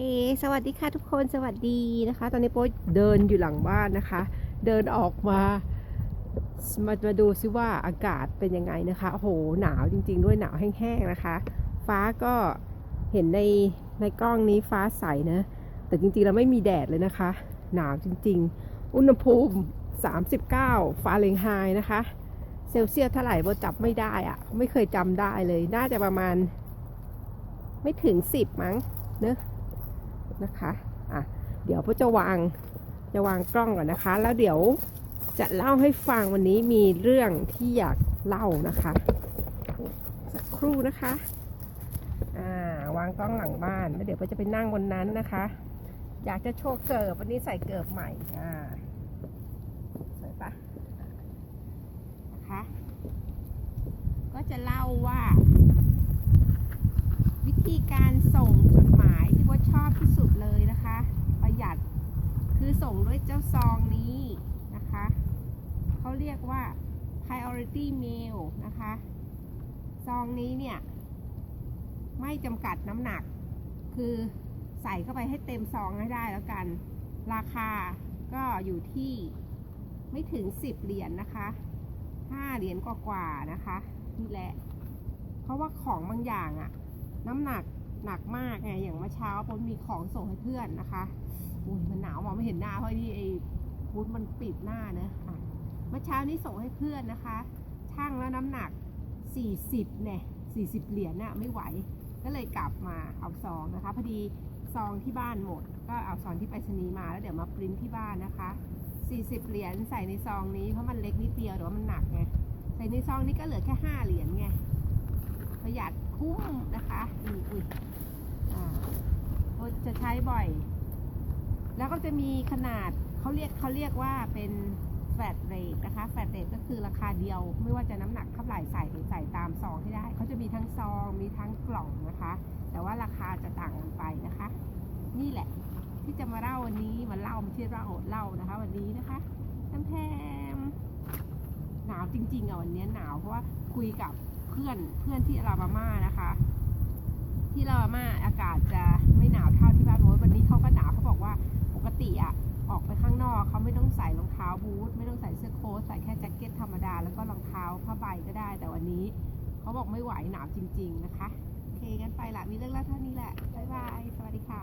เอ สวัสดีค่ะทุกคน สวัสดีนะคะ ตอนนี้โป๊ยเดินอยู่หลังบ้านนะคะ เดินออกมา มามาดูซิว่าอากาศเป็นยังไงนะคะ โอ้โห หนาวจริง ๆ ด้วยหนาวแห้งๆนะคะ ฟ้าก็เห็นในในกล้องนี้ฟ้าใสนะ แต่จริงๆเราไม่มีแดดเลยนะคะ หนาวจริง ๆ อุณหภูมิ 39 ฟาเรนไฮต์นะคะ เซลเซียสเท่าไหร่โบจับไม่ได้อะไม่เคยจำได้เลย น่าจะประมาณ ไม่ถึง 10 มั้งเนอะ นะคะอะเดี๋ยวพ่อจะวางจะวางกล้องก่อนนะคะ แล้วเดี๋ยวจะเล่าให้ฟังวันนี้มีเรื่องที่อยากเล่านะคะสักครู่นะคะอ่าวางกล้องหลังบ้านแล้วเดี๋ยวพ่อจะไปนั่งบนนั้นนะคะ อยากจะโชว์เกิบวันนี้ใส่เกิบใหม่อ่าสวยปะนะคะก็จะเล่าว่า วิธีการส่งจดหมาย ว่าชอบที่สุดเลยนะคะ ประหยัดคือส่งด้วยเจ้าซองนี้นะคะเขาเรียกว่า priority mail นะคะ ซองนี้เนี่ย ไม่จำกัดน้ำหนัก คือใส่เข้าไปให้เต็มซองให้ได้แล้วกัน ราคาก็อยู่ที่ไม่ถึง 10 เหรียญนนะคะ 5 เหรียญกว่าๆนะคะนี่แหละ เพราะว่าของบางอย่างอะน้ำหนัก หนักมากไงอย่างเมื่อเช้าผมมีของส่งให้เพื่อนนะคะอุ้ยมันหนาวมองไม่เห็นหน้าเพราะนี่ไอ้บูธมันปิดหน้าเนะอะเมื่อเช้านี้ส่งให้เพื่อนนะคะช่างแล้วน้ำหนัก 40เนี่ย40 เหรียญน่ะไม่ไหว ก็เลยกลับมาเอาซองนะคะ พอดีซองที่บ้านหมด ก็เอาซองที่ไปรษณีย์มาแล้วเดี๋ยวมาปริ้นที่บ้านนะคะ 40 เหรียญใส่ในซองนี้เพราะมันเล็กนิดเดียวแต่ว่ามันหนักไงใส่ในซองนี้ก็เหลือแค่ 5 เหรียญไง ประหยัดคุ้มนะคะอืมอุ้ยอ่าโอ้จะใช้บ่อย แล้วก็จะมีขนาดเขาเรียกเขาเรียกว่าเป็นแฟลตเรทนะคะแฟลตเรทก็คือราคาเดียว ไม่ว่าจะน้ำหนักเท่าไหร่ใส่ใส่ตามซองที่ได้เขาจะมีทั้งซองมีทั้งกล่องนะคะ แต่ว่าราคาจะต่างกันไปนะคะ นี่แหละ ที่จะมาเล่าวันนี้มาเล่ามาที่เราเล่านะคะ วันนี้นะคะน้ำแพมหนาวจริงๆอะวันนี้หนาวเพราะว่าคุยกับเพื่อนเพื่อนที่ลาบาม่านะคะ ที่ลาบาม่าอากาศจะไม่หนาวเท่าที่บ้านโน้ตวันนี้เขาก็หนาวเขาบอกว่าปกติอะออกไปข้างนอกเขาไม่ต้องใส่รองเท้าบูทไม่ต้องใส่เสื้อโค้ทใส่แค่แจ็คเก็ตธรรมดาแล้วก็รองเท้าผ้าใบก็ได้ แต่วันนี้เขาบอกไม่ไหวหนาวจริง ๆนะคะโอเคงั้นไปละมีเรื่องเล่าเท่านี้แหละบ๊ายบายสวัสดีค่ะ